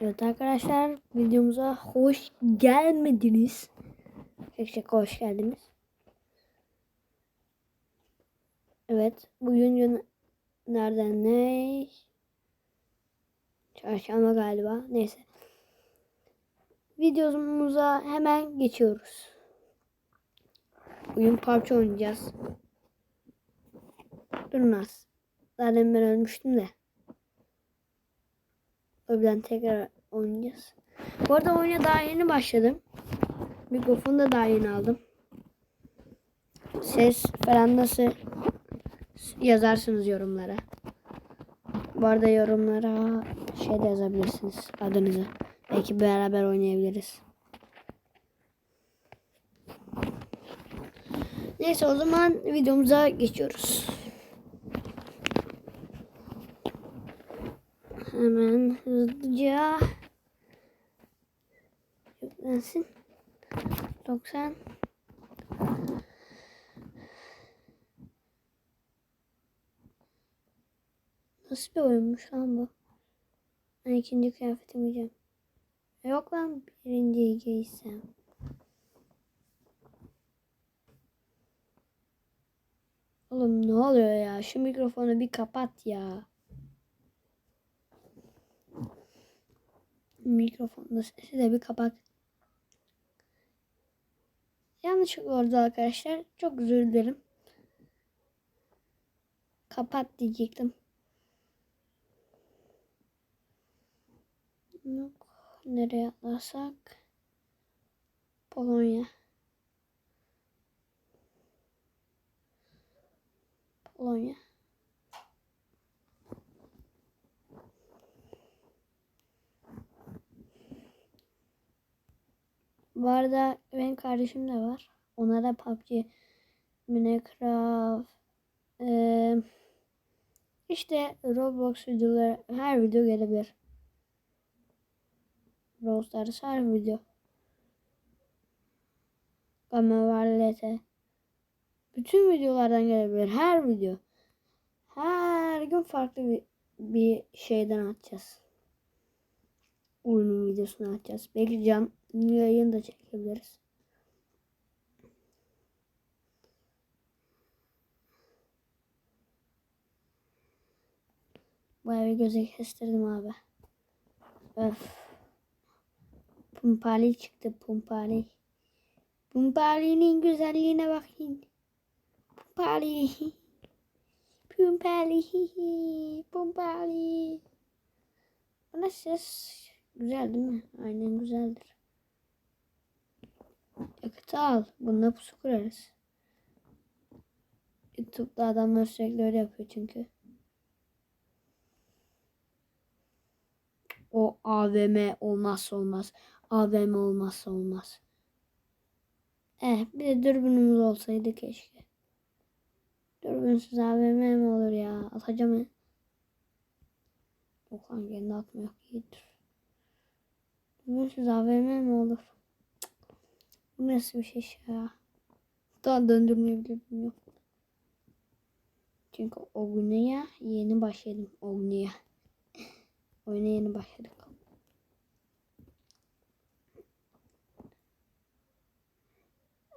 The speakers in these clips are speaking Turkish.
Evet arkadaşlar videomuza hoş gelmediniz. Şaka şaka hoş geldiniz. Evet bugün gün nereden ne? Çarşamba galiba. Neyse. Videomuza hemen geçiyoruz. Bugün parça oynayacağız. Durun az. Zaten ben ölmüştüm de. O yüzden tekrar oynayacağız. Bu arada oyuna daha yeni başladım. Mikrofonu da daha yeni aldım. Ses falan nasıl yazarsınız yorumlara. Bu arada yorumlara şey de yazabilirsiniz adınızı. Belki beraber oynayabiliriz. Neyse o zaman videomuza geçiyoruz. Hemen hızlıca yüklensin. 90 Nasıl bir oyunmuş lan bu? Ben ikinci kıyafetimi giyeceğim. Yok lan birinciyi giysem. Oğlum ne oluyor ya? Şu mikrofonu bir kapat ya. Mikrofonun sesi de bir kapat. Yanlışlıkla oldu arkadaşlar. Çok özür dilerim. Kapat diyecektim. Yok. Nereye atlarsak? Polonya. Polonya. Bu arada benim kardeşim de var. Ona da PUBG, Minecraft, eee işte Roblox videoları her video gelebilir. Brawl her video. Gamevarlete. Bütün videolardan gelebilir. Her video. Her gün farklı bir, bir şeyden atacağız. Oyunun videosunu atacağız. Belki yayın da çekebiliriz. Bu evi göze kestirdim abi. Öf. Pumpali çıktı Pumpali. Pumpali'nin güzelliğine bakın. Pumpali. Pumpali. Pumpali. Bana ses güzel değil mi? Aynen güzeldir. Yakıtı al. Bununla pusu kurarız. YouTube'da adamlar sürekli öyle yapıyor çünkü. O AVM olmazsa olmaz. AVM olmazsa olmaz. Eh bir de dürbünümüz olsaydı keşke. Dürbünsüz AVM mi olur ya? Atacağım. Yok lan kendi atmıyor. İyidir. Dürbünsüz AVM mi olur? Bu nasıl bir şey ya? Daha döndürmeyi bile bilmiyorum. Çünkü o güne ya yeni başladım. O güne ya. Oyuna yeni başladık.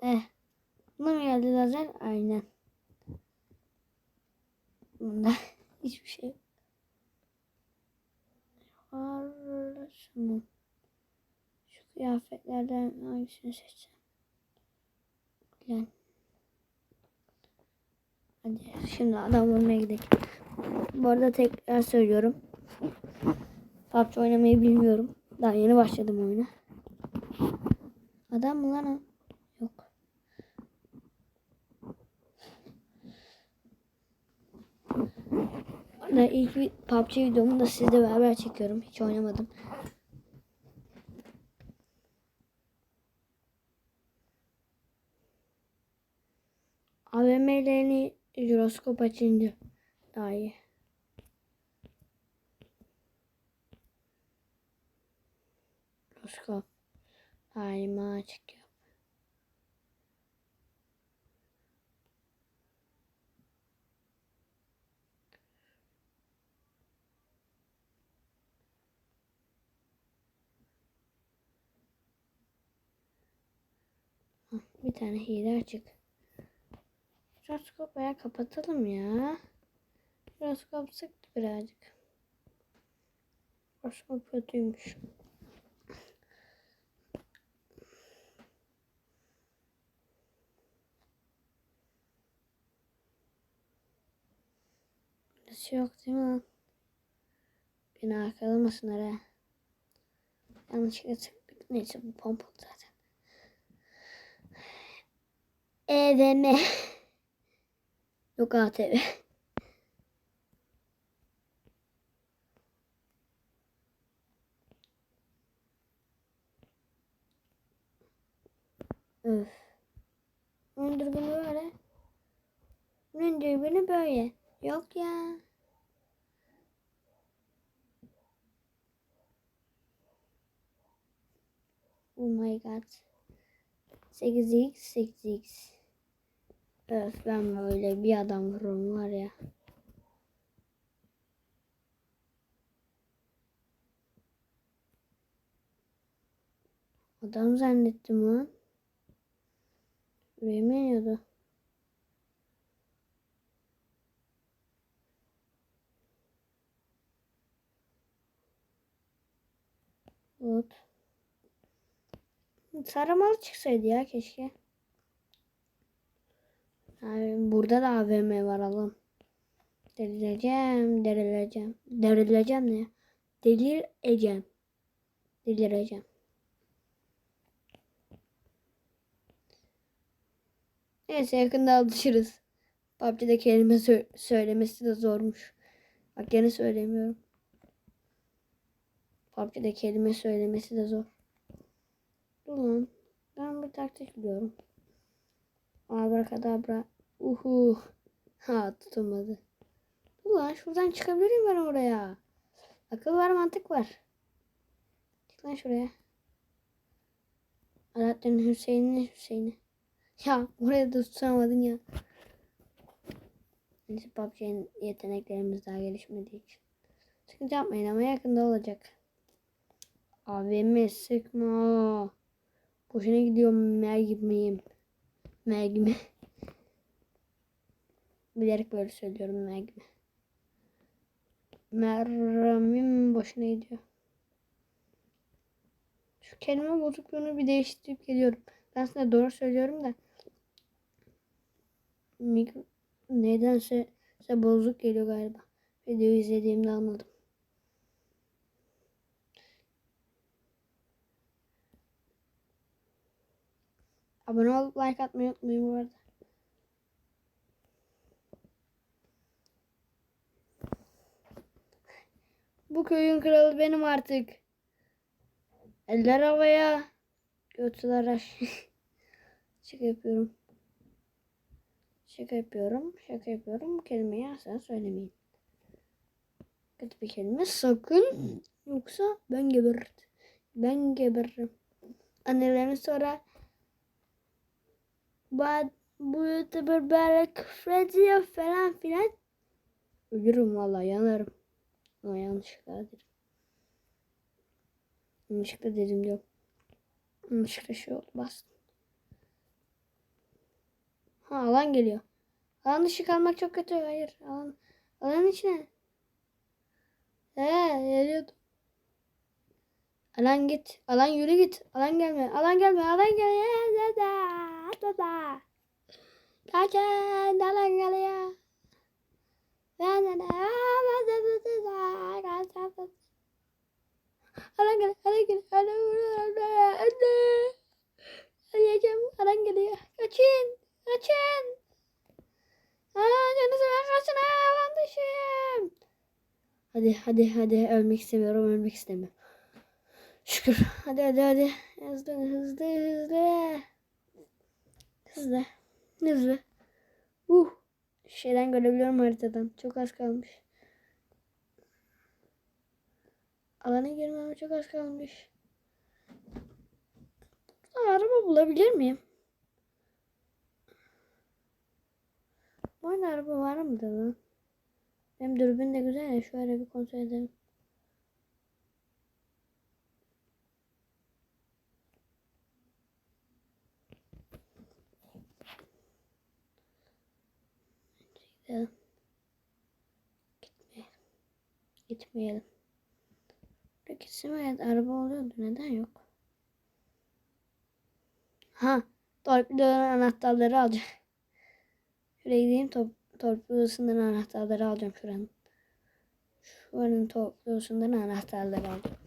Eh. Buna mı geldi lazer? Aynen. Bunda hiçbir şey yok. Var şunu. Kıyafetlerden hangisini seçsem? Lan. Hadi şimdi adam vurmaya gidelim. Bu arada tekrar söylüyorum. PUBG oynamayı bilmiyorum. Daha yeni başladım oyuna. Adam mı lan o? Yok. Da ilk bir PUBG videomu da sizle beraber çekiyorum. Hiç oynamadım. jiroskop açınca daha iyi. Jiroskop. Halime açık yap. Ah, bir tane hile açık. Jiroskop veya kapatalım ya. Jiroskop sıktı birazcık. Jiroskop kötüymüş. Birisi yok değil mi? Beni arkalamasınlar ha. Yanlışlıkla sıktık. Neyse bu pompalı zaten. EVM. Yok ATV. Öf. Öndür beni böyle. Öndür beni böyle. Yok ya. Oh my god. 8x 8x. Öf ben böyle bir adam vururum var ya. Adam zannettim lan. Yüreğime iniyordu. Evet. Sarımalı çıksaydı ya keşke. Burada da AVM var alalım. Delireceğim, delireceğim. Delireceğim ne? Delireceğim. Delireceğim. Neyse yakında alışırız. PUBG'de kelime sö- söylemesi de zormuş. Bak gene söylemiyorum. PUBG'de kelime söylemesi de zor. Dur lan. Ben bir taktik biliyorum. Abrakadabra. Uhu. Ha tutulmadı. Dur lan şuradan çıkabilirim ben oraya. Akıl var mantık var. Çık lan şuraya. Alaaddin Hüseyin'in Hüseyin'i. Ya oraya da tutamadın ya. Neyse PUBG'nin yeteneklerimiz daha gelişmediği için. Sıkıntı yapmayın ama yakında olacak. AVM sıkma. Boşuna gidiyorum mergimiyim. Mergimi. Bilerek böyle söylüyorum mergimi. Mermim boşuna gidiyor. Şu kelime bozukluğunu bir değiştirip geliyorum. Ben size doğru söylüyorum da. Mikro... Nedense size bozuk geliyor galiba. Videoyu izlediğimde anladım. Abone olup like atmayı unutmayın bu arada. Bu köyün kralı benim artık. Eller havaya. Götüler. Şaka yapıyorum. Şaka yapıyorum. Şaka yapıyorum. Kelimeyi asla söylemeyin. Kötü bir kelime sakın. Yoksa ben geberirim. Ben geberirim. Annelerini sonra bu, youtuber böyle küfrediyor falan filan. Ölürüm vallahi yanarım. Ama yanlışlıkla dedim. Yanlışlıkla dedim diyorum. Yanlışlıkla şey oldu bastım. Ha alan geliyor. Alan dışı kalmak çok kötü. Hayır. Alan, alanın içine. Ee geliyordu. Alan git. Alan yürü git. Alan gelme. Alan gelme. Alan gelme. Da da da da. Kaçın. Alan geliyor. Alan geliyor. Alan geliyor. Alan geliyor. Anne. Arayacağım. Alan geliyor. Kaçın. Kaçın. Aa, canınızı ver kaçın. Alan dışıyım. Hadi hadi hadi ölmek istemiyorum ölmek istemiyorum. Şükür. Hadi hadi hadi. Hızlı hızlı hızlı. Hızlı. Hızlı. Uh. Şeyden görebiliyorum haritadan. Çok az kalmış. Alana girmeme çok az kalmış. Araba bulabilir miyim? Bu arada araba var mıdır lan? Benim dürbün de güzel ya. Şöyle bir kontrol edelim. Gitmeyelim. Gitmeyelim. Gitmeyelim. Peki evet araba oluyordu. Neden yok? Ha. Torpidoların anahtarları alacağım. Şuraya gideyim. Top, torpidosundan anahtarları alacağım şuranın. Şuranın torpidosundan anahtarları alacağım.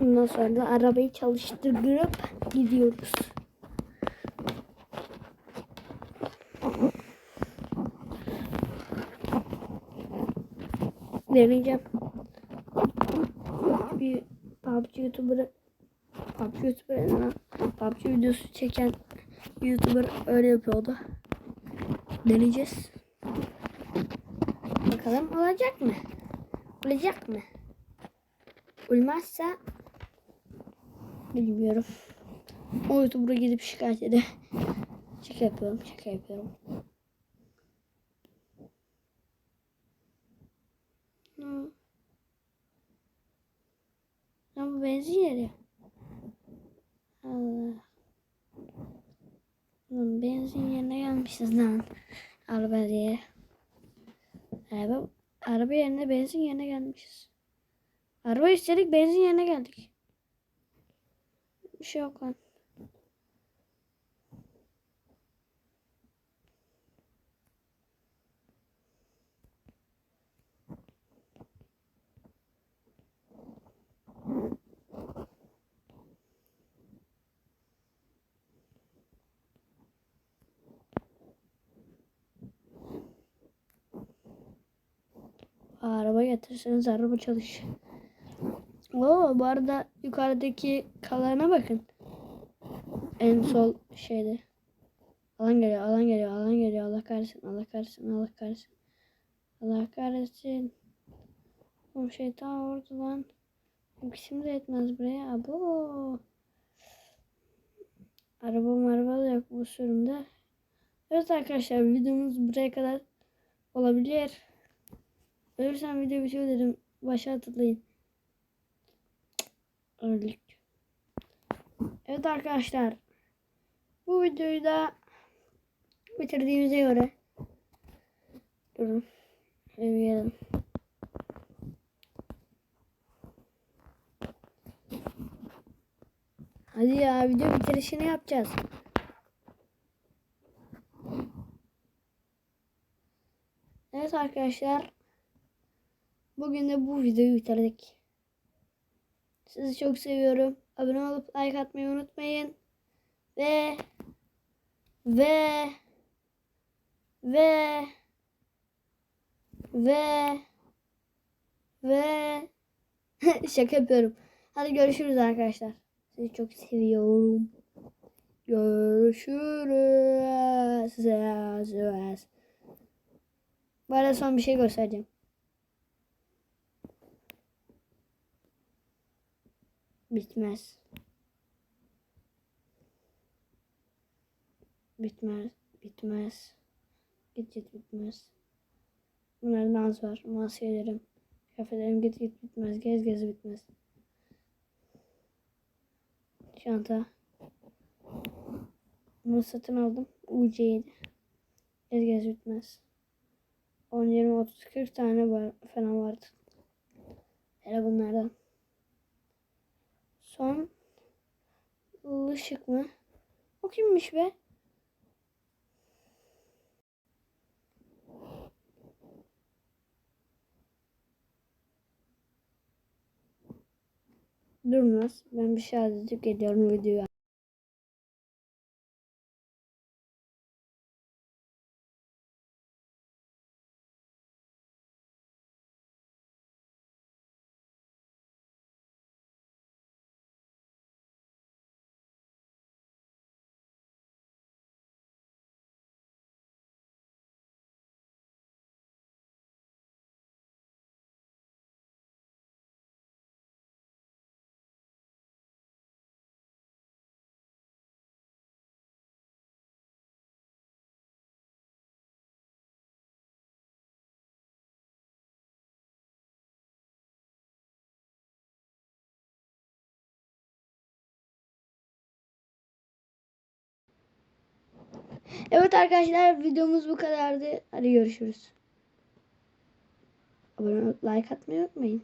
Ondan sonra da arabayı çalıştırıp gidiyoruz. Deneyeceğim. Bir PUBG YouTuber'ı PUBG YouTuber'ı PUBG videosu çeken YouTuber öyle yapıyordu. Deneyeceğiz. Bakalım olacak mı? Olacak mı? Olmazsa bilmiyorum. O YouTuber'a gidip şikayet ede. Şaka yapıyorum, şaka yapıyorum. Lan bu benzin yeri. Allah. Lan benzin yerine. Araba diye. Araba, araba yerine benzin yerine gelmişiz. Araba istedik benzin yerine geldik. Bir şey yok lan. Araba getirirseniz araba çalış. Oo, bu arada yukarıdaki kalana bakın. En sol şeyde. Alan geliyor, alan geliyor, alan geliyor. Allah kahretsin, Allah kahretsin, Allah kahretsin. Allah kahretsin. O şeytan orada lan. İkisini de etmez buraya. Abo. Araba araba da yok bu sürümde. Evet arkadaşlar videomuz buraya kadar olabilir. Ölürsem video bitiyor dedim. Başa tıklayın. Öldük. Evet arkadaşlar. Bu videoyu da bitirdiğimize göre durun. Gelelim. Hadi ya video bitirişini yapacağız. Evet arkadaşlar. Bugün de bu videoyu bitirdik. Sizi çok seviyorum. Abone olup like atmayı unutmayın. Ve ve ve ve ve şaka yapıyorum. Hadi görüşürüz arkadaşlar. Sizi çok seviyorum. Görüşürüz. Bu arada son bir şey göstereceğim. Bitmez. Bitmez. Bitmez. Git git bitmez. Bunların dans var. Maskelerim. Kıyafetlerim git git bitmez. Gez gez bitmez. Çanta. Bunu satın aldım. UC'ydi. Gez gez bitmez. 10, 20, 30, 40 tane var, falan vardı. Hele bunlardan. Son ışık mı? O kimmiş be? Durmaz. Ben bir şey yazıp geliyorum videoya. Evet arkadaşlar videomuz bu kadardı. Hadi görüşürüz. Abone olup like atmayı unutmayın.